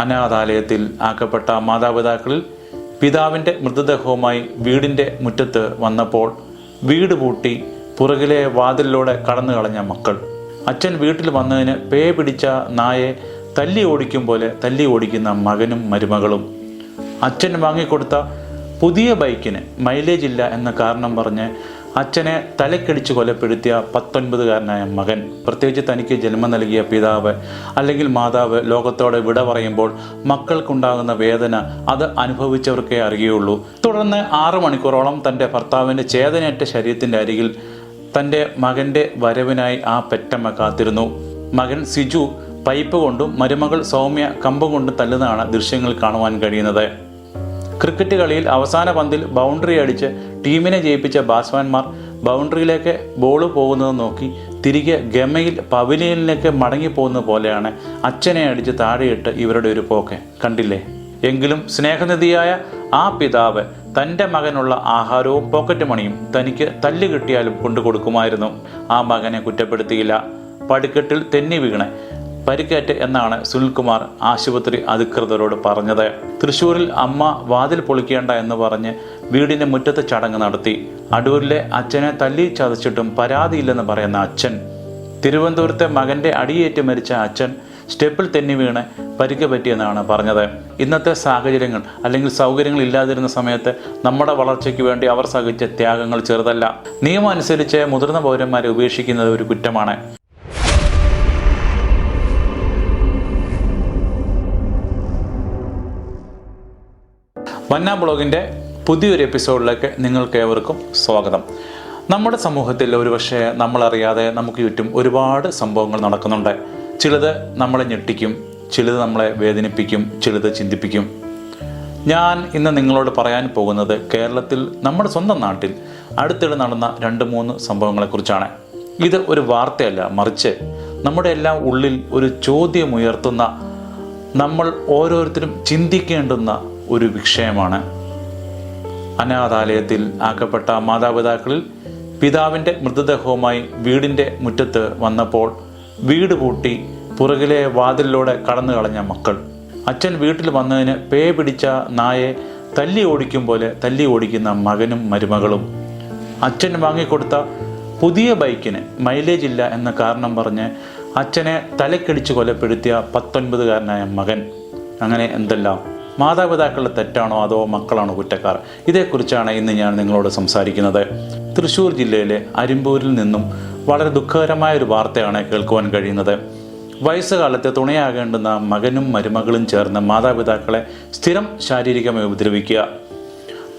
അനാഥാലയത്തിൽ ആക്കപ്പെട്ട മാതാപിതാക്കളിൽ പിതാവിന്റെ മൃതദേഹവുമായി വീടിന്റെ മുറ്റത്ത് വന്നപ്പോൾ വീട് പൂട്ടി പുറകിലെ വാതിലിലൂടെ കടന്നു കളഞ്ഞ മക്കൾ. അച്ഛൻ വീട്ടിൽ വന്നതിന് പേ പിടിച്ച നായെ തല്ലി ഓടിക്കും പോലെ തല്ലി ഓടിക്കുന്ന മകനും മരുമകളും. അച്ഛൻ വാങ്ങിക്കൊടുത്ത പുതിയ ബൈക്കിന് മൈലേജ് ഇല്ല എന്ന കാരണം പറഞ്ഞ് അച്ഛനെ തലക്കടിച്ച് കൊലപ്പെടുത്തിയ പത്തൊൻപതുകാരനായ മകൻ. പ്രത്യേകിച്ച് തനിക്ക് ജന്മം നൽകിയ പിതാവ് അല്ലെങ്കിൽ മാതാവ് ലോകത്തോടെ വിട പറയുമ്പോൾ മക്കൾക്കുണ്ടാകുന്ന വേദന അത് അനുഭവിച്ചവർക്കേ അറിയുള്ളൂ തുടർന്ന് ആറു മണിക്കൂറോളം തന്റെ ഭർത്താവിന്റെ ചേതനയേറ്റ ശരീരത്തിന്റെ അരികിൽ തന്റെ മകന്റെ വരവിനായി ആ പെറ്റമ്മ കാത്തിരുന്നു. മകൻ സിജു പൈപ്പ് കൊണ്ടും മരുമകൾ സൗമ്യ കമ്പ് കൊണ്ടും തല്ലുന്നതാണ് ദൃശ്യങ്ങൾ കാണുവാൻ കഴിയുന്നത്. ക്രിക്കറ്റ് കളിയിൽ അവസാന പന്തിൽ ബൗണ്ടറി അടിച്ച് ടീമിനെ ജയിപ്പിച്ച ബാറ്റ്സ്മാൻമാർ ബൗണ്ടറിയിലേക്ക് ബോൾ പോകുന്നത് നോക്കി തിരികെ ഗമയിൽ പവിലിയനിലേക്ക് മടങ്ങിപ്പോകുന്ന പോലെയാണ് അച്ഛനെ അടിച്ച് താഴെയിട്ട് ഇവരുടെ ഒരു പോക്ക്. കണ്ടില്ലേ? എങ്കിലും സ്നേഹനിധിയായ ആ പിതാവ് തന്റെ മകനുള്ള ആഹാരവും പോക്കറ്റ് മണിയും തനിക്ക് തല്ല് കിട്ടിയാലും കൊണ്ടു കൊടുക്കുമായിരുന്നു ആ മകനെ കുറ്റപ്പെടുത്തിയില്ല. പടിക്കെട്ടിൽ തെന്നി വീണ്. പരിക്കേറ്റ് എന്നാണ് സുനിൽകുമാർ ആശുപത്രി അധികൃതരോട് പറഞ്ഞത്. തൃശൂരിൽ അമ്മ വാതിൽ പൊളിക്കേണ്ട എന്ന് പറഞ്ഞ് വീടിന് മുറ്റത്ത് ചടങ്ങ് നടത്തി. അടൂരിലെ അച്ഛനെ തല്ലി ചതച്ചിട്ടും പരാതിയില്ലെന്ന് പറയുന്ന അച്ഛൻ. തിരുവനന്തപുരത്തെ മകന്റെ അടിയേറ്റ് മരിച്ച അച്ഛൻ സ്റ്റെപ്പിൽ തെന്നി വീണ് പരിക്ക് പറ്റിയെന്നാണ് പറഞ്ഞത്. ഇന്നത്തെ സാഹചര്യങ്ങൾ അല്ലെങ്കിൽ സൗകര്യങ്ങൾ ഇല്ലാതിരുന്ന സമയത്ത് നമ്മുടെ വളർച്ചയ്ക്ക് വേണ്ടി അവർ സഹിച്ച ത്യാഗങ്ങൾ ചെറുതല്ല. നിയമം അനുസരിച്ച് മുതിർന്ന പൗരന്മാരെ ഉപേക്ഷിക്കുന്നത് ഒരു കുറ്റമാണ്. വന്ന ബ്ലോഗിന്റെ പുതിയൊരു എപ്പിസോഡിലേക്ക് നിങ്ങൾക്ക് ഏവർക്കും സ്വാഗതം. നമ്മുടെ സമൂഹത്തിൽ ഒരുപക്ഷെ നമ്മളറിയാതെ നമുക്ക് ചുറ്റും ഒരുപാട് സംഭവങ്ങൾ നടക്കുന്നുണ്ട്. ചിലത് നമ്മളെ ഞെട്ടിക്കും ചിലത് നമ്മളെ വേദനിപ്പിക്കും ചിലത് ചിന്തിപ്പിക്കും. ഞാൻ ഇന്ന് നിങ്ങളോട് പറയാൻ പോകുന്നത് കേരളത്തിൽ നമ്മുടെ സ്വന്തം നാട്ടിൽ അടുത്തിടെ നടന്ന രണ്ട് മൂന്ന് സംഭവങ്ങളെക്കുറിച്ചാണ്. ഇത് ഒരു വാർത്തയല്ല മറിച്ച് നമ്മുടെ എല്ലാം ഉള്ളിൽ ഒരു ചോദ്യമുയർത്തുന്ന നമ്മൾ ഓരോരുത്തരും ചിന്തിക്കേണ്ടുന്ന ഒരു വിഷയമാണ്. അനാഥാലയത്തിൽ ആക്കപ്പെട്ട മാതാപിതാക്കളിൽ പിതാവിന്റെ മൃതദേഹവുമായി വീടിന്റെ മുറ്റത്ത് വന്നപ്പോൾ വീട് പൂട്ടി പുറകിലെ വാതിലിലൂടെ കടന്നു കളഞ്ഞ മക്കൾ. അച്ഛൻ വീട്ടിൽ വന്നതിന് പേ പിടിച്ച നായെ തല്ലി ഓടിക്കും പോലെ തല്ലി ഓടിക്കുന്ന മകനും മരുമകളും. അച്ഛൻ വാങ്ങിക്കൊടുത്ത പുതിയ ബൈക്കിന് മൈലേജ് ഇല്ല എന്ന കാരണം പറഞ്ഞ് അച്ഛനെ തലക്കടിച്ച് കൊലപ്പെടുത്തിയ പത്തൊൻപതുകാരനായ മകൻ. അങ്ങനെ എന്തെല്ലാം? മാതാപിതാക്കളുടെ തെറ്റാണോ അതോ മക്കളാണോ കുറ്റക്കാർ? ഇതേക്കുറിച്ചാണ് ഇന്ന് ഞാൻ നിങ്ങളോട് സംസാരിക്കുന്നത്. തൃശ്ശൂർ ജില്ലയിലെ അരിമ്പൂരിൽ നിന്നും വളരെ ദുഃഖകരമായ ഒരു വാർത്തയാണ് കേൾക്കുവാൻ കഴിയുന്നത്. വയസ്സുകാലത്ത് തുണയാകേണ്ടുന്ന മകനും മരുമകളും ചേർന്ന് മാതാപിതാക്കളെ സ്ഥിരം ശാരീരികമായി ഉപദ്രവിക്കുക.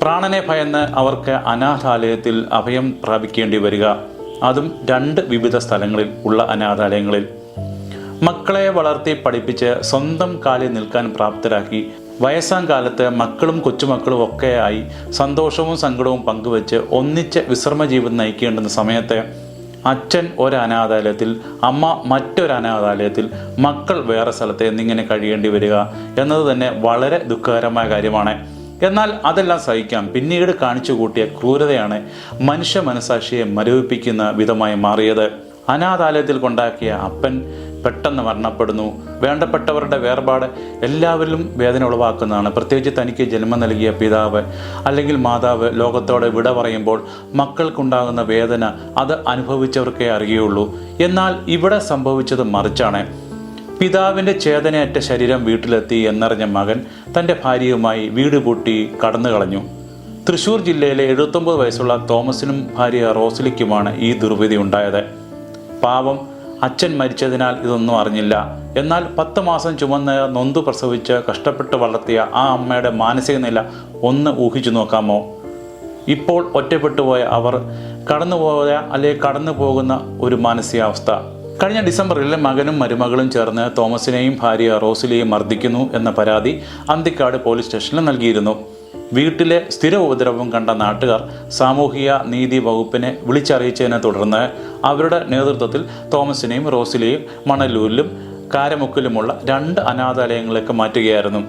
പ്രാണനെ ഭയന്ന് അവർക്ക് അനാഥാലയത്തിൽ അഭയം പ്രാപിക്കേണ്ടി വരിക. അതും രണ്ട് വിവിധ സ്ഥലങ്ങളിൽ ഉള്ള അനാഥാലയങ്ങളിൽ. മക്കളെ വളർത്തി പഠിപ്പിച്ച് സ്വന്തം കാലിൽ നിൽക്കാൻ പ്രാപ്തരാക്കി വയസ്സാം കാലത്ത് മക്കളും കൊച്ചുമക്കളും ഒക്കെയായി സന്തോഷവും സങ്കടവും പങ്കുവെച്ച് ഒന്നിച്ച് വിശ്രമ ജീവിതം നയിക്കേണ്ടുന്ന സമയത്ത് അച്ഛൻ ഒരു അനാഥാലയത്തിൽ അമ്മ മറ്റൊരു അനാഥാലയത്തിൽ മക്കൾ വേറെ സ്ഥലത്ത് എന്നിങ്ങനെ കഴിയേണ്ടി വരിക എന്നത് തന്നെ വളരെ ദുഃഖകരമായ കാര്യമാണ്. എന്നാൽ അതെല്ലാം സഹിക്കാം. പിന്നീട് കാണിച്ചു കൂട്ടിയ ക്രൂരതയാണ് മനുഷ്യ മനസാക്ഷിയെ മരവിപ്പിക്കുന്ന വിധമായി മാറിയത്. അനാഥാലയത്തിൽ കൊണ്ടാക്കിയ അപ്പൻ പെട്ടെന്ന് മരണപ്പെടുന്നു. വേണ്ടപ്പെട്ടവരുടെ വേർപാട് എല്ലാവരിലും വേദന ഉളവാക്കുന്നതാണ്. പ്രത്യേകിച്ച് തനിക്ക് ജന്മം നൽകിയ പിതാവ് അല്ലെങ്കിൽ മാതാവ് ലോകത്തോടെ വിട പറയുമ്പോൾ മക്കൾക്കുണ്ടാകുന്ന വേദന അത് അനുഭവിച്ചവർക്കേ അറിയുള്ളൂ. എന്നാൽ ഇവിടെ സംഭവിച്ചത് മറിച്ചാണ്. പിതാവിന്റെ ചേതനയറ്റ ശരീരം വീട്ടിലെത്തി എന്നറിഞ്ഞ മകൻ തന്റെ ഭാര്യയുമായി വീട് പൂട്ടി കടന്നു കളഞ്ഞു. തൃശൂർ ജില്ലയിലെ എഴുപത്തൊമ്പത് വയസ്സുള്ള തോമസിനും ഭാര്യ റോസ്ലിക്കുമാണ് ഈ ദുർവിധി ഉണ്ടായത്. പാവം അച്ഛൻ മരിച്ചതിനാൽ ഇതൊന്നും അറിഞ്ഞില്ല. എന്നാൽ പത്ത് മാസം ചുമന്ന് നൊന്ത് പ്രസവിച്ച് കഷ്ടപ്പെട്ട് വളർത്തിയ ആ അമ്മയുടെ മാനസിക നില ഒന്ന് ഊഹിച്ചു നോക്കാമോ? ഇപ്പോൾ ഒറ്റപ്പെട്ടുപോയ അവർ കടന്നുപോയ അല്ലെങ്കിൽ കടന്നു പോകുന്ന ഒരു മാനസികാവസ്ഥ. കഴിഞ്ഞ ഡിസംബറിൽ മകനും മരുമകളും ചേർന്ന് തോമസിനെയും ഭാര്യ റോസിലെയും മർദ്ദിക്കുന്നു എന്ന പരാതി അന്തിക്കാട് പോലീസ് സ്റ്റേഷനിൽ നൽകിയിരുന്നു. വീട്ടിലെ സ്ഥിര ഉപദ്രവം കണ്ട നാട്ടുകാർ സാമൂഹിക നീതി വകുപ്പിനെ വിളിച്ചറിയിച്ചതിനെ തുടർന്ന് അവരുടെ നേതൃത്വത്തിൽ തോമസിനെയും റോസിലെയും മണലൂരിലും കാരമുക്കിലുമുള്ള രണ്ട് അനാഥാലയങ്ങളിലേക്ക് മാറ്റുകയായിരുന്നു.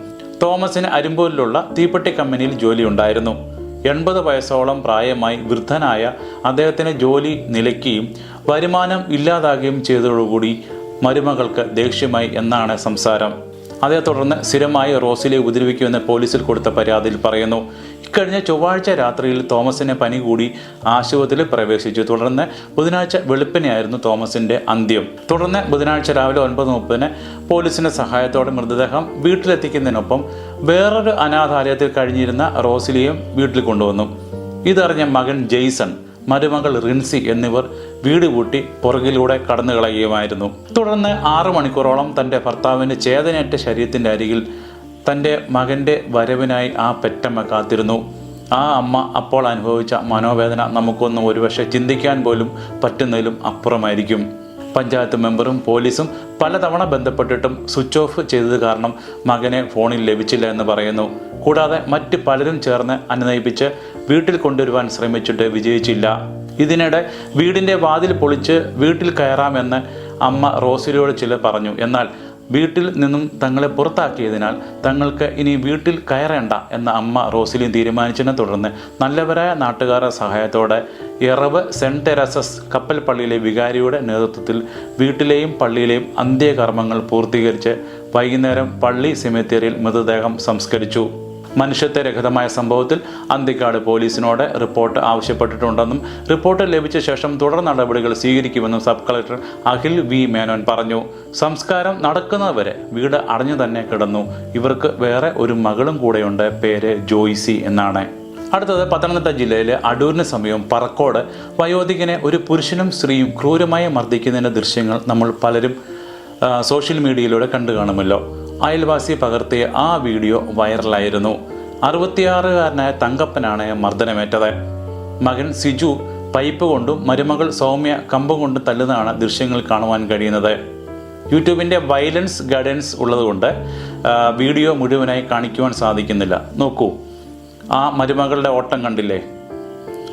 തോമസിന് അരിമ്പൂരിലുള്ള തീപ്പെട്ടി കമ്പനിയിൽ ജോലി ഉണ്ടായിരുന്നു. എൺപത് വയസ്സോളം പ്രായമായി വൃദ്ധനായ അദ്ദേഹത്തിന് ജോലി നിലയ്ക്കുകയും വരുമാനം ഇല്ലാതാകുകയും ചെയ്തതോടുകൂടി മരുമകൾക്ക് ദേഷ്യമായി എന്നാണ് സംസാരം. അതേ തുടർന്ന് സ്ഥിരമായി റോസിലെ ഉപദ്രവിക്കുമെന്ന് പോലീസിൽ കൊടുത്ത പരാതിയിൽ പറയുന്നു. ഇക്കഴിഞ്ഞ ചൊവ്വാഴ്ച രാത്രിയിൽ തോമസിന് പനി കൂടി ആശുപത്രിയിൽ പ്രവേശിച്ചു. തുടർന്ന് ബുധനാഴ്ച വെളുപ്പിനെയായിരുന്നു തോമസിന്റെ അന്ത്യം. തുടർന്ന് ബുധനാഴ്ച രാവിലെ ഒൻപത് മുപ്പതിന് പോലീസിന്റെ സഹായത്തോടെ മൃതദേഹം വീട്ടിലെത്തിക്കുന്നതിനൊപ്പം വേറൊരു അനാഥാലയത്തിൽ കഴിഞ്ഞിരുന്ന റോസിലിയും വീട്ടിൽ കൊണ്ടുവന്നു. ഇതറിഞ്ഞ മകൻ ജെയ്സൺ മരുമകൾ റിൻസി എന്നിവർ വീട് പൂട്ടി പുറകിലൂടെ കടന്നു കളയുകയുമായിരുന്നു. തുടർന്ന് ആറു മണിക്കൂറോളം തന്റെ ഭർത്താവിന്റെ ചേതനേറ്റ ശരീരത്തിന്റെ അരികിൽ തന്റെ മകന്റെ വരവിനായി ആ പെറ്റമ്മ കാത്തിരുന്നു. ആ അമ്മ അപ്പോൾ അനുഭവിച്ച മനോവേദന നമുക്കൊന്നും ഒരുപക്ഷെ ചിന്തിക്കാൻ പോലും പറ്റുന്നതിലും അപ്പുറമായിരിക്കും. പഞ്ചായത്ത് മെമ്പറും പോലീസും പലതവണ ബന്ധപ്പെട്ടിട്ടും സ്വിച്ച് ഓഫ് ചെയ്തത് കാരണം മകനെ ഫോണിൽ ലഭിച്ചില്ല എന്ന് പറയുന്നു. കൂടാതെ മറ്റ് പലരും ചേർന്ന് അനുനയിപ്പിച്ച് വീട്ടിൽ കൊണ്ടുവരുവാൻ ശ്രമിച്ചിട്ട് വിജയിച്ചില്ല. ഇതിനിടെ വീടിന്റെ വാതിൽ പൊളിച്ച് വീട്ടിൽ കയറാമെന്ന് അമ്മ റോസിലിയോട് ചിലർ പറഞ്ഞു. എന്നാൽ വീട്ടിൽ നിന്നും തങ്ങളെ പുറത്താക്കിയതിനാൽ തങ്ങൾക്ക് ഇനി വീട്ടിൽ കയറേണ്ട എന്ന അമ്മ റോസിലിൻ തീരുമാനിച്ചതിനെ തുടർന്ന് നല്ലവരായ നാട്ടുകാരുടെ സഹായത്തോടെ ഇറവ് സെന്റ് തെരസസ് കപ്പൽ പള്ളിയിലെ വികാരിയുടെ നേതൃത്വത്തിൽ വീട്ടിലെയും പള്ളിയിലെയും അന്ത്യകർമ്മങ്ങൾ പൂർത്തീകരിച്ച് വൈകുന്നേരം പള്ളി സെമിത്തേരിയിൽ മൃതദേഹം സംസ്കരിച്ചു. മനുഷ്യത്വരഹിതമായ സംഭവത്തിൽ അന്തിക്കാട് പോലീസിനോട് റിപ്പോർട്ട് ആവശ്യപ്പെട്ടിട്ടുണ്ടെന്നും റിപ്പോർട്ട് ലഭിച്ച ശേഷം തുടർ നടപടികൾ സ്വീകരിക്കുമെന്നും sub collector Akhil V Menon പറഞ്ഞു. സംസ്കാരം നടക്കുന്നതുവരെ വീട് അടഞ്ഞു തന്നെ കിടന്നു. ഇവർക്ക് വേറെ ഒരു മകളും കൂടെയുണ്ട്. പേര് ജോയ്സി എന്നാണ്. അടുത്തത് പത്തനംതിട്ട ജില്ലയിലെ അടൂരിന് സമീപം പറക്കോട് വയോധികനെ ഒരു പുരുഷനും സ്ത്രീയും ക്രൂരമായി മർദ്ദിക്കുന്നതിന്റെ ദൃശ്യങ്ങൾ നമ്മൾ പലരും സോഷ്യൽ മീഡിയയിലൂടെ കണ്ടു കാണുമല്ലോ. അയൽവാസി പകർത്തിയ ആ വീഡിയോ വൈറലായിരുന്നു. അറുപത്തിയാറുകാരനായ തങ്കപ്പനാണ് മർദ്ദനമേറ്റത്. മകൻ സിജു പൈപ്പ് കൊണ്ടും മരുമകൾ സൗമ്യ കമ്പം കൊണ്ടും തല്ലുന്നതാണ് ദൃശ്യങ്ങൾ കാണുവാൻ കഴിയുന്നത്. യൂട്യൂബിന്റെ വയലൻസ് ഗൈഡൻസ് ഉള്ളതുകൊണ്ട് വീഡിയോ മുഴുവനായി കാണിക്കുവാൻ സാധിക്കുന്നില്ല. നോക്കൂ ആ മരുമകളുടെ ഓട്ടം കണ്ടില്ലേ?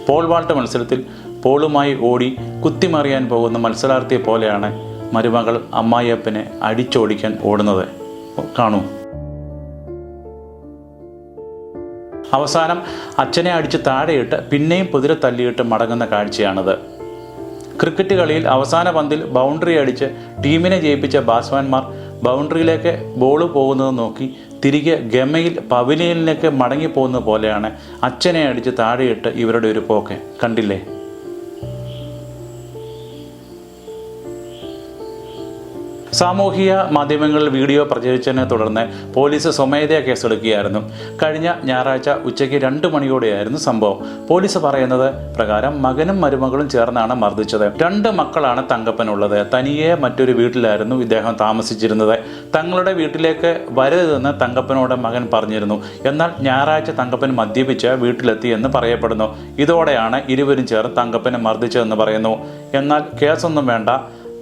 പോൾ വാൾട്ട് മത്സരത്തിൽ പോളുമായി ഓടി കുത്തിമറിയാൻ പോകുന്ന മത്സരാർത്ഥിയെ പോലെയാണ് മരുമകൾ അമ്മായിയപ്പനെ അടിച്ചോടിക്കാൻ ഓടുന്നത്. കാണൂ. അവസാനം അച്ഛനെ അടിച്ച് താഴെയിട്ട് പിന്നെയും കുതിര തല്ലിയിട്ട് മടങ്ങുന്ന കാഴ്ചയാണത്. ക്രിക്കറ്റ് കളിയിൽ അവസാന പന്തിൽ ബൗണ്ടറി അടിച്ച് ടീമിനെ ജയിപ്പിച്ച ബാറ്റ്സ്മാൻമാർ ബൗണ്ടറിയിലേക്ക് ബോൾ പോകുന്നത് നോക്കി തിരികെ ഗമയിൽ പവിലിയനിലേക്ക് മടങ്ങിപ്പോകുന്നത് പോലെയാണ് അച്ഛനെ അടിച്ച് താഴെയിട്ട് ഇവരുടെ ഒരു പോക്ക്. കണ്ടില്ലേ? സാമൂഹിക മാധ്യമങ്ങളിൽ വീഡിയോ പ്രചരിച്ചതിനെ തുടർന്ന് പോലീസ് സ്വമേധയാ കേസെടുക്കുകയായിരുന്നു. കഴിഞ്ഞ ഞായറാഴ്ച ഉച്ചയ്ക്ക് രണ്ട് മണിയോടെയായിരുന്നു സംഭവം. പോലീസ് പറയുന്നത് പ്രകാരം മകനും മരുമകളും ചേർന്നാണ് മർദ്ദിച്ചത്. രണ്ട് മക്കളാണ് തങ്കപ്പനുള്ളത്. തനിയെ മറ്റൊരു വീട്ടിലായിരുന്നു ഇദ്ദേഹം താമസിച്ചിരുന്നത്. തങ്ങളുടെ വീട്ടിലേക്ക് വരരുതെന്ന് തങ്കപ്പനോട് മകൻ പറഞ്ഞിരുന്നു. എന്നാൽ ഞായറാഴ്ച തങ്കപ്പൻ മദ്യപിച്ച് വീട്ടിലെത്തി എന്ന് പറയപ്പെടുന്നു. ഇതോടെയാണ് ഇരുവരും ചേർന്ന് തങ്കപ്പനെ മർദ്ദിച്ചതെന്ന് പറയുന്നു. എന്നാൽ കേസൊന്നും വേണ്ട.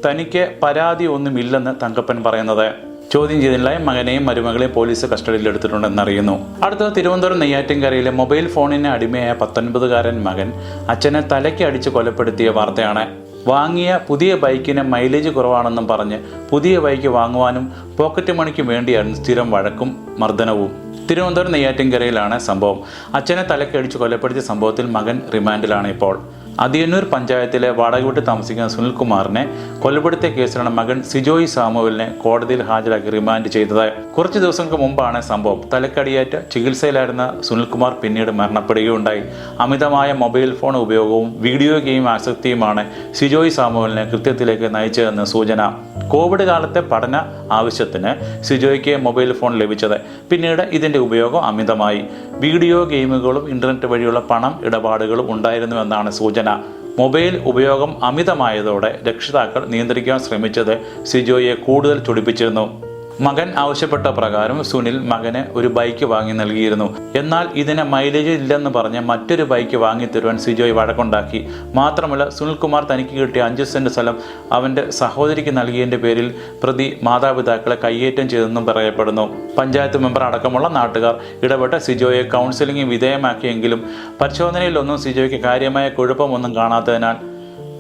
തനിക്ക് പരാതി ഒന്നുമില്ലെന്ന് തങ്കപ്പൻ പറയുന്നത്. ചോദ്യം ചെയ്തതിനായി മകനെയും മരുമകളെയും പോലീസ് അറിയുന്നു അടുത്ത തിരുവനന്തപുരം നെയ്യാറ്റിൻകരയിലെ മൊബൈൽ ഫോണിന് അടിമയായ പത്തൊൻപതുകാരൻ മകൻ അച്ഛനെ തലയ്ക്ക് അടിച്ച് കൊലപ്പെടുത്തിയ വാർത്തയാണ്. വാങ്ങിയ പുതിയ ബൈക്കിന് മൈലേജ് കുറവാണെന്നും പറഞ്ഞ് പുതിയ ബൈക്ക് വാങ്ങുവാനും പോക്കറ്റ് മണിക്കും വേണ്ടിയാണ് സ്ഥിരം വഴക്കും മർദ്ദനവും. തിരുവനന്തപുരം നെയ്യാറ്റിൻകരയിലാണ് സംഭവം. അച്ഛനെ തലയ്ക്ക് അടിച്ച് കൊലപ്പെടുത്തിയ സംഭവത്തിൽ മകൻ റിമാൻഡിലാണ് ഇപ്പോൾ. അതിയന്നൂർ പഞ്ചായത്തിലെ വാടക വീട്ടിൽ താമസിക്കുന്ന സുനിൽകുമാറിനെ കൊലപ്പെടുത്തിയ കേസിലാണ് മകൻ സിജോയ് സാമുവലിനെ കോടതിയിൽ ഹാജരാക്കി റിമാൻഡ് ചെയ്തത്. കുറച്ച് ദിവസങ്ങൾക്ക് മുമ്പാണ് സംഭവം. തലക്കടിയേറ്റ് ചികിത്സയിലായിരുന്ന സുനിൽകുമാർ പിന്നീട് മരണപ്പെടുകയുണ്ടായി. അമിതമായ മൊബൈൽ ഫോൺ ഉപയോഗവും വീഡിയോ ഗെയിം ആസക്തിയുമാണ് സിജോയ് സാമുവലിനെ കൃത്യത്തിലേക്ക് നയിച്ചതെന്ന് സൂചന. കോവിഡ് കാലത്തെ പഠന ആവശ്യത്തിന് സിജോയ്ക്ക് മൊബൈൽ ഫോൺ ലഭിച്ചത്. പിന്നീട് ഇതിന്റെ ഉപയോഗം അമിതമായി. വീഡിയോ ഗെയിമുകളും ഇന്റർനെറ്റ് വഴിയുള്ള പണം ഇടപാടുകളും ഉണ്ടായിരുന്നുവെന്നാണ് സൂചന. മൊബൈൽ ഉപയോഗം അമിതമായതോടെ രക്ഷിതാക്കൾ നിയന്ത്രിക്കാൻ ശ്രമിച്ചത് സിജോയെ കൂടുതൽ ചൊടിപ്പിച്ചിരുന്നു. മകൻ ആവശ്യപ്പെട്ട പ്രകാരം സുനിൽ മകന് ഒരു ബൈക്ക് വാങ്ങി നൽകിയിരുന്നു. എന്നാൽ ഇതിന് മൈലേജ് ഇല്ലെന്ന് പറഞ്ഞ് മറ്റൊരു ബൈക്ക് വാങ്ങി തരുവാൻ സിജോയ് വഴക്കുണ്ടാക്കി. മാത്രമല്ല സുനിൽകുമാർ തനിക്ക് കിട്ടിയ അഞ്ച് സെന്റ് സ്ഥലം അവന്റെ സഹോദരിക്ക് നൽകിയതിന്റെ പേരിൽ പ്രതി മാതാപിതാക്കളെ കയ്യേറ്റം ചെയ്തെന്നും പറയപ്പെടുന്നു. പഞ്ചായത്ത് മെമ്പർ അടക്കമുള്ള നാട്ടുകാർ ഇടപെട്ട് സിജോയെ കൗൺസിലിംഗ് വിധേയമാക്കിയെങ്കിലും പരിശോധനയിലൊന്നും സിജോയ്ക്ക് കാര്യമായ കുഴപ്പമൊന്നും കാണാത്തതിനാൽ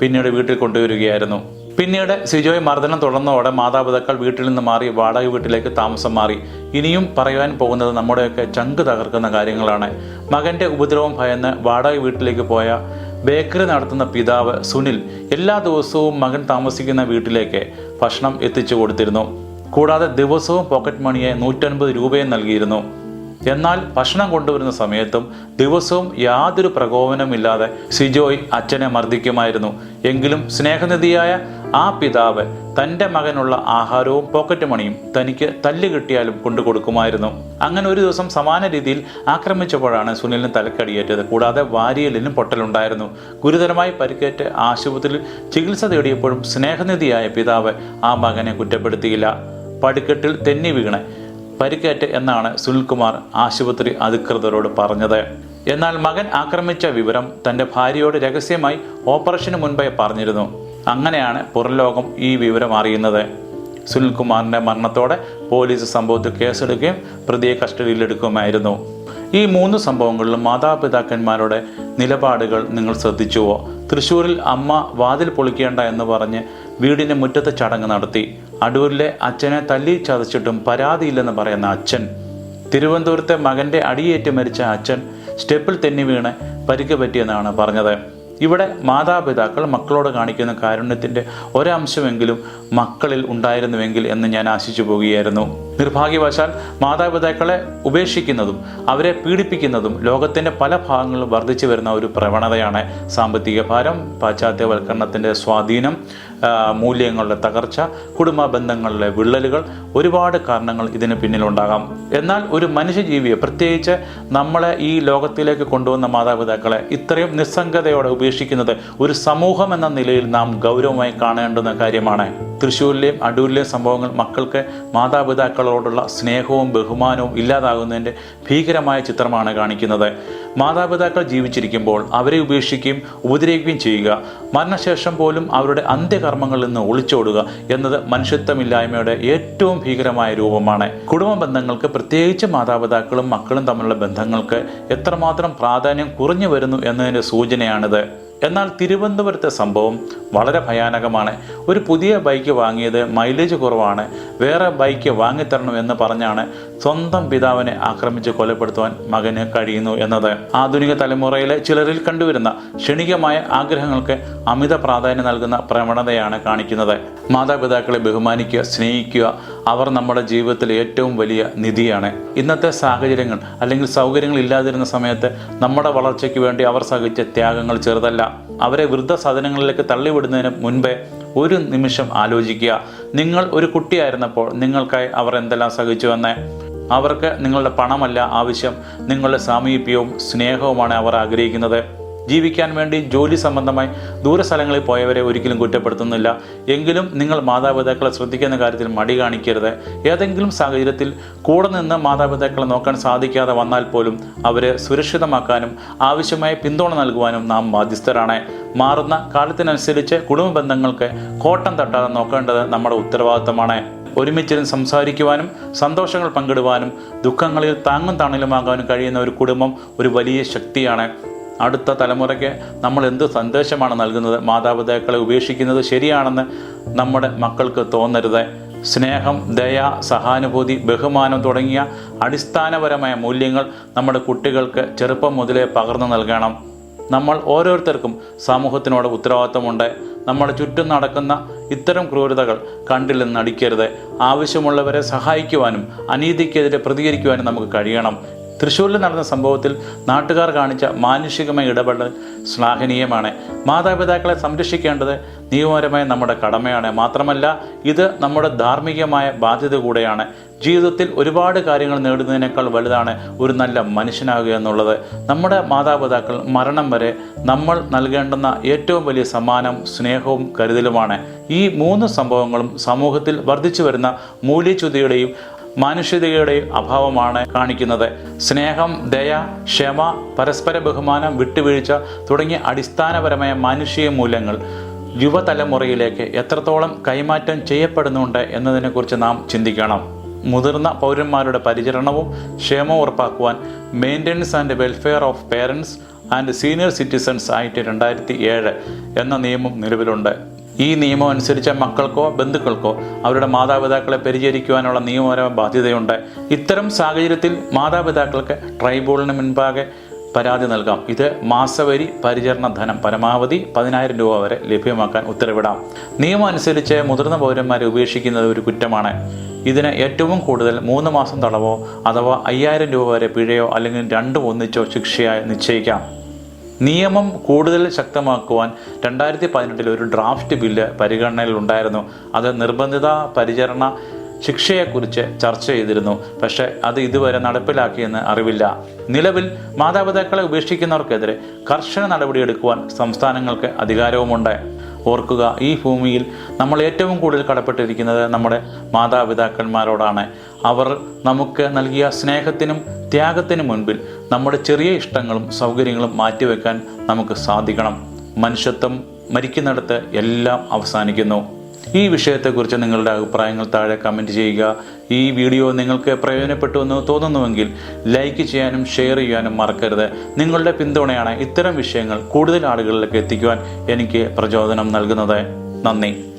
പിന്നീട് വീട്ടിൽ കൊണ്ടുവരികയായിരുന്നു. പിന്നീട് സിജോയ് മർദ്ദനം തുടർന്നതോടെ മാതാപിതാക്കൾ വീട്ടിൽ നിന്ന് മാറി വാടക വീട്ടിലേക്ക് താമസം മാറി. ഇനിയും പറയുവാൻ പോകുന്നത് നമ്മുടെയൊക്കെ ചങ്ക് തകർക്കുന്ന കാര്യങ്ങളാണ്. മകന്റെ ഉപദ്രവം ഭയന്ന് വാടക വീട്ടിലേക്ക് പോയ ബേക്കറി നടത്തുന്ന പിതാവ് സുനിൽ എല്ലാ ദിവസവും മകൻ താമസിക്കുന്ന വീട്ടിലേക്ക് ഭക്ഷണം എത്തിച്ചു കൊടുത്തിരുന്നു. കൂടാതെ ദിവസവും പോക്കറ്റ് മണിയെ നൂറ്റൻപത് രൂപയും നൽകിയിരുന്നു. എന്നാൽ ഭക്ഷണം കൊണ്ടുവരുന്ന സമയത്തും ദിവസവും യാതൊരു പ്രകോപനമില്ലാതെ സിജോയ് അച്ഛനെ മർദ്ദിക്കുമായിരുന്നു. എങ്കിലും സ്നേഹനിധിയായ ആ പിതാവ് തന്റെ മകനുള്ള ആഹാരവും പോക്കറ്റ് മണിയും തനിക്ക് തല്ല് കിട്ടിയാലും കൊണ്ടു കൊടുക്കുമായിരുന്നു. അങ്ങനെ ഒരു ദിവസം സമാന രീതിയിൽ ആക്രമിച്ചപ്പോഴാണ് സുനിലിന് തലക്കടിയേറ്റത്. കൂടാതെ വാരിയലിനും പൊട്ടലുണ്ടായിരുന്നു. ഗുരുതരമായി പരിക്കേറ്റ് ആശുപത്രിയിൽ ചികിത്സ തേടിയപ്പോഴും സ്നേഹനിധിയായ പിതാവ് ആ മകനെ കുറ്റപ്പെടുത്തിയില്ല. പടിക്കെട്ടിൽ തെന്നി വീണ് പരിക്കേറ്റ് എന്നാണ് സുനിൽകുമാർ ആശുപത്രി അധികൃതരോട് പറഞ്ഞത്. എന്നാൽ മകൻ ആക്രമിച്ച വിവരം തന്റെ ഭാര്യയോട് രഹസ്യമായി ഓപ്പറേഷന് മുൻപേ പറഞ്ഞിരുന്നു. അങ്ങനെയാണ് പുറംലോകം ഈ വിവരം അറിയുന്നത്. സുനിൽകുമാറിന്റെ മരണത്തോടെ പോലീസ് സംഭവത്തിൽ കേസെടുക്കുകയും പ്രതിയെ കസ്റ്റഡിയിലെടുക്കുമായിരുന്നു ഈ മൂന്ന് സംഭവങ്ങളിലും മാതാപിതാക്കന്മാരുടെ നിലപാടുകൾ നിങ്ങൾ ശ്രദ്ധിച്ചുവോ? തൃശ്ശൂരിൽ അമ്മ വാതിൽ പൊളിക്കേണ്ട എന്ന് പറഞ്ഞ് വീടിന്റെ മുറ്റത്ത് ചടങ്ങ് നടത്തി. അടൂരിലെ അച്ഛനെ തല്ലി ചതച്ചിട്ടും പരാതിയില്ലെന്ന് പറയുന്ന അച്ഛൻ. തിരുവനന്തപുരത്തെ മകന്റെ അടിയേറ്റ് മരിച്ച അച്ഛൻ സ്റ്റെപ്പിൽ തെന്നി വീണ് പരിക്ക് പറ്റിയെന്നാണ് പറഞ്ഞത്. ഇവിടെ മാതാപിതാക്കൾ മക്കളോട് കാണിക്കുന്ന കാരുണ്യത്തിന്റെ ഒരംശമെങ്കിലും മക്കളിൽ ഉണ്ടായിരുന്നുവെങ്കിൽ എന്ന് ഞാൻ ആശിച്ചു പോകുകയായിരുന്നു. നിർഭാഗ്യവശാൽ മാതാപിതാക്കളെ ഉപേക്ഷിക്കുന്നതും അവരെ പീഡിപ്പിക്കുന്നതും ലോകത്തിന്റെ പല ഭാഗങ്ങളിലും വർദ്ധിച്ചു വരുന്ന ഒരു പ്രവണതയാണ് സാമ്പത്തിക ഭാരം പാശ്ചാത്യവൽക്കരണത്തിന്റെ സ്വാധീനം മൂല്യങ്ങളുടെ തകർച്ച കുടുംബ ബന്ധങ്ങളിലെ വിള്ളലുകൾ ഒരുപാട് കാരണങ്ങൾ ഇതിന് പിന്നിലുണ്ടാകാം. എന്നാൽ ഒരു മനുഷ്യജീവിയെ പ്രത്യേകിച്ച് നമ്മളെ ഈ ലോകത്തിലേക്ക് കൊണ്ടുവന്ന മാതാപിതാക്കളെ ഇത്രയും നിസ്സംഗതയോടെ ഉപേക്ഷിക്കുന്നത് ഒരു സമൂഹം എന്ന നിലയിൽ നാം ഗൗരവമായി കാണേണ്ടുന്ന കാര്യമാണ്. തൃശ്ശൂരിലെയും അടൂരിലെയും സംഭവങ്ങൾ മക്കൾക്ക് മാതാപിതാക്കളോടുള്ള സ്നേഹവും ബഹുമാനവും ഇല്ലാതാകുന്നതിന്റെ ഭീകരമായ ചിത്രമാണ് കാണിക്കുന്നത്. മാതാപിതാക്കൾ ജീവിച്ചിരിക്കുമ്പോൾ അവരെ ഉപേക്ഷിക്കുകയും ഉപദ്രവിക്കുകയും ചെയ്യുക. മരണശേഷം പോലും അവരുടെ അന്ത്യകർമ്മങ്ങളിൽ നിന്ന് ഒളിച്ചോടുക എന്നത് മനുഷ്യത്വമില്ലായ്മയുടെ ഏറ്റവും ഭീകരമായ രൂപമാണ്. കുടുംബ ബന്ധങ്ങൾക്ക് പ്രത്യേകിച്ച് മാതാപിതാക്കളും മക്കളും തമ്മിലുള്ള ബന്ധങ്ങൾക്ക് എത്രമാത്രം പ്രാധാന്യം കുറഞ്ഞു വരുന്നു എന്നതിന്റെ സൂചനയാണിത്. എന്നാൽ തിരുവനന്തപുരത്തെ സംഭവം വളരെ ഭയാനകമാണ്. ഒരു പുതിയ ബൈക്ക് വാങ്ങിയത് മൈലേജ് കുറവാണ്. വേറെ ബൈക്ക് വാങ്ങിത്തരണം എന്ന് പറഞ്ഞാണ് സ്വന്തം പിതാവിനെ ആക്രമിച്ച് കൊലപ്പെടുത്തുവാൻ മകന് കഴിയുന്നു എന്നത് ആധുനിക തലമുറയിലെ ചിലരിൽ കണ്ടുവരുന്ന ക്ഷണികമായ ആഗ്രഹങ്ങൾക്ക് അമിത പ്രാധാന്യം നൽകുന്ന പ്രവണതയാണ് കാണിക്കുന്നത്. മാതാപിതാക്കളെ ബഹുമാനിക്കുക സ്നേഹിക്കുക അവർ നമ്മുടെ ജീവിതത്തിലെ ഏറ്റവും വലിയ നിധിയാണ്. ഇന്നത്തെ സാഹചര്യങ്ങൾ അല്ലെങ്കിൽ സൗകര്യങ്ങൾ ഇല്ലാതിരുന്ന സമയത്ത് നമ്മുടെ വളർച്ചയ്ക്ക് വേണ്ടി അവർ സഹിച്ച ത്യാഗങ്ങൾ ചെറുതല്ല. അവരെ വൃദ്ധസദനങ്ങളിലേക്ക് തള്ളിവിടുന്നതിന് മുൻപേ ഒരു നിമിഷം ആലോചിക്കുക. നിങ്ങൾ ഒരു കുട്ടിയായിരുന്നപ്പോൾ നിങ്ങൾക്കായി അവർ എന്തെല്ലാം സഹിച്ചുവെന്ന്? അവർക്ക് നിങ്ങളുടെ പണമല്ല ആവശ്യം. നിങ്ങളുടെ സാമീപ്യവും സ്നേഹവുമാണ് അവർ ആഗ്രഹിക്കുന്നത്. ജീവിക്കാൻ വേണ്ടി ജോലി സംബന്ധമായി ദൂരസ്ഥലങ്ങളിൽ പോയവരെ ഒരിക്കലും കുറ്റപ്പെടുത്തുന്നില്ല. എങ്കിലും നിങ്ങൾ മാതാപിതാക്കളെ ശ്രദ്ധിക്കുന്ന കാര്യത്തിൽ മടി കാണിക്കരുത്. ഏതെങ്കിലും സാഹചര്യത്തിൽ കൂടെ നിന്ന് മാതാപിതാക്കളെ നോക്കാൻ സാധിക്കാതെ വന്നാൽ പോലും അവരെ സുരക്ഷിതമാക്കാനും ആവശ്യമായ പിന്തുണ നൽകുവാനും നാം ബാധ്യസ്ഥരാണ്. മാറുന്ന കാലത്തിനനുസരിച്ച് കുടുംബ ബന്ധങ്ങൾക്ക് കോട്ടം തട്ടാതെ നോക്കേണ്ടത് നമ്മുടെ ഉത്തരവാദിത്തമാണ്. ഒരുമിച്ചിരുന്ന് സംസാരിക്കുവാനും സന്തോഷങ്ങൾ പങ്കിടുവാനും ദുഃഖങ്ങളിൽ താങ്ങും തണലുമാകാനും കഴിയുന്ന ഒരു കുടുംബം ഒരു വലിയ ശക്തിയാണ്. അടുത്ത തലമുറയ്ക്ക് നമ്മൾ എന്ത് സന്ദേശമാണ് നൽകുന്നത്? മാതാപിതാക്കളെ ഉപേക്ഷിക്കുന്നത് ശരിയാണെന്ന് നമ്മുടെ മക്കൾക്ക് തോന്നരുത്. സ്നേഹം ദയ സഹാനുഭൂതി ബഹുമാനം തുടങ്ങിയ അടിസ്ഥാനപരമായ മൂല്യങ്ങൾ നമ്മുടെ കുട്ടികൾക്ക് ചെറുപ്പം മുതലേ പകർന്നു നൽകണം. നമ്മൾ ഓരോരുത്തർക്കും സമൂഹത്തിനോട് ഉത്തരവാദിത്തമുണ്ട്. നമ്മുടെ ചുറ്റും നടക്കുന്ന ഇത്തരം ക്രൂരതകൾ കണ്ടില്ലെന്ന് നടിക്കരുത് ആവശ്യമുള്ളവരെ സഹായിക്കുവാനും അനീതിക്കെതിരെ പ്രതികരിക്കുവാനും നമുക്ക് കഴിയണം. തൃശ്ശൂരിൽ നടന്ന സംഭവത്തിൽ നാട്ടുകാർ കാണിച്ച മാനുഷികമായ ഇടപെടൽ ശ്ലാഘനീയമാണ്. മാതാപിതാക്കളെ സംരക്ഷിക്കേണ്ടത് നിയമപരമായ നമ്മുടെ കടമയാണ്. മാത്രമല്ല ഇത് നമ്മുടെ ധാർമ്മികമായ ബാധ്യത കൂടെയാണ്. ജീവിതത്തിൽ ഒരുപാട് കാര്യങ്ങൾ നേടുന്നതിനേക്കാൾ വലുതാണ് ഒരു നല്ല മനുഷ്യനാകുക എന്നുള്ളത്. നമ്മുടെ മാതാപിതാക്കൾ മരണം വരെ നമ്മൾ നൽകേണ്ടുന്ന ഏറ്റവും വലിയ സമ്മാനം സ്നേഹവും കരുതലുമാണ്. ഈ മൂന്ന് സംഭവങ്ങളും സമൂഹത്തിൽ വർദ്ധിച്ചു വരുന്ന മൂല്യച്യുതിയുടെയും മാനുഷികതയുടെയും അഭാവമാണ് കാണിക്കുന്നത്. സ്നേഹം ദയ ക്ഷമ പരസ്പര ബഹുമാനം വിട്ടുവീഴ്ച തുടങ്ങിയ അടിസ്ഥാനപരമായ മാനുഷിക മൂല്യങ്ങൾ യുവതലമുറയിലേക്ക് എത്രത്തോളം കൈമാറ്റം ചെയ്യപ്പെടുന്നുണ്ട് എന്നതിനെക്കുറിച്ച് നാം ചിന്തിക്കണം. മുതിർന്ന പൗരന്മാരുടെ പരിചരണവും ക്ഷേമവും ഉറപ്പാക്കുവാൻ maintenance and welfare of parents and senior citizens ആയിട്ട് രണ്ടായിരത്തി ഏഴ് എന്ന നിയമം നിലവിലുണ്ട്. ഈ നിയമം അനുസരിച്ച് മക്കൾക്കോ ബന്ധുക്കൾക്കോ അവരുടെ മാതാപിതാക്കളെ പരിചരിക്കുവാനുള്ള നിയമപരമായ ബാധ്യതയുണ്ട്. ഇത്തരം സാഹചര്യത്തിൽ മാതാപിതാക്കൾക്ക് ട്രൈബ്യൂണലിന് മുൻപാകെ പരാതി നൽകാം. ഇത് മാസവരി പരിചരണ ധനം പരമാവധി പതിനായിരം രൂപ വരെ ലഭ്യമാക്കാൻ ഉത്തരവിടാം. നിയമം അനുസരിച്ച് മുതിർന്ന പൗരന്മാരെ ഉപേക്ഷിക്കുന്നത് ഒരു കുറ്റമാണ്. ഇതിന് ഏറ്റവും കൂടുതൽ മൂന്ന് മാസം തടവോ അഥവാ അയ്യായിരം രൂപ വരെ പിഴയോ അല്ലെങ്കിൽ രണ്ടും ഒന്നിച്ചോ ശിക്ഷയായി നിശ്ചയിക്കാം. നിയമം കൂടുതൽ ശക്തമാക്കുവാൻ രണ്ടായിരത്തി പതിനെട്ടിൽ ഒരു ഡ്രാഫ്റ്റ് ബില്ല് പരിഗണനയിലുണ്ടായിരുന്നു അത് നിർബന്ധിത പരിചരണ ശിക്ഷയെക്കുറിച്ച് ചർച്ച ചെയ്തിരുന്നു. പക്ഷേ അത് ഇതുവരെ നടപ്പിലാക്കിയെന്ന് അറിവില്ല. നിലവിൽ മാതാപിതാക്കളെ ഉപേക്ഷിക്കുന്നവർക്കെതിരെ കർശന നടപടിയെടുക്കുവാൻ സംസ്ഥാനങ്ങൾക്ക് അധികാരവുമുണ്ട്. ഓർക്കുക ഈ ഭൂമിയിൽ നമ്മൾ ഏറ്റവും കൂടുതൽ കടപ്പെട്ടിരിക്കുന്നത് നമ്മുടെ മാതാപിതാക്കന്മാരോടാണ്. അവർ നമുക്ക് നൽകിയ സ്നേഹത്തിനും ത്യാഗത്തിനും മുൻപിൽ നമ്മുടെ ചെറിയ ഇഷ്ടങ്ങളും സൗകര്യങ്ങളും മാറ്റിവെക്കാൻ നമുക്ക് സാധിക്കണം. മനുഷ്യത്വം മരിക്കുന്നിടത്ത് എല്ലാം അവസാനിക്കുന്നു. ഈ വിഷയത്തെക്കുറിച്ച് നിങ്ങളുടെ അഭിപ്രായങ്ങൾ താഴെ കമന്റ് ചെയ്യുക. ഈ വീഡിയോ നിങ്ങൾക്ക് പ്രയോജനപ്പെട്ടു എന്ന് തോന്നുന്നുവെങ്കിൽ ലൈക്ക് ചെയ്യാനും ഷെയർ ചെയ്യാനും മറക്കരുത്. നിങ്ങളുടെ പിന്തുണയാണ് ഇത്തരം വിഷയങ്ങൾ കൂടുതൽ ആളുകളിലേക്ക് എത്തിക്കുവാൻ എനിക്ക് പ്രചോദനം നൽകുന്നത്. നന്ദി.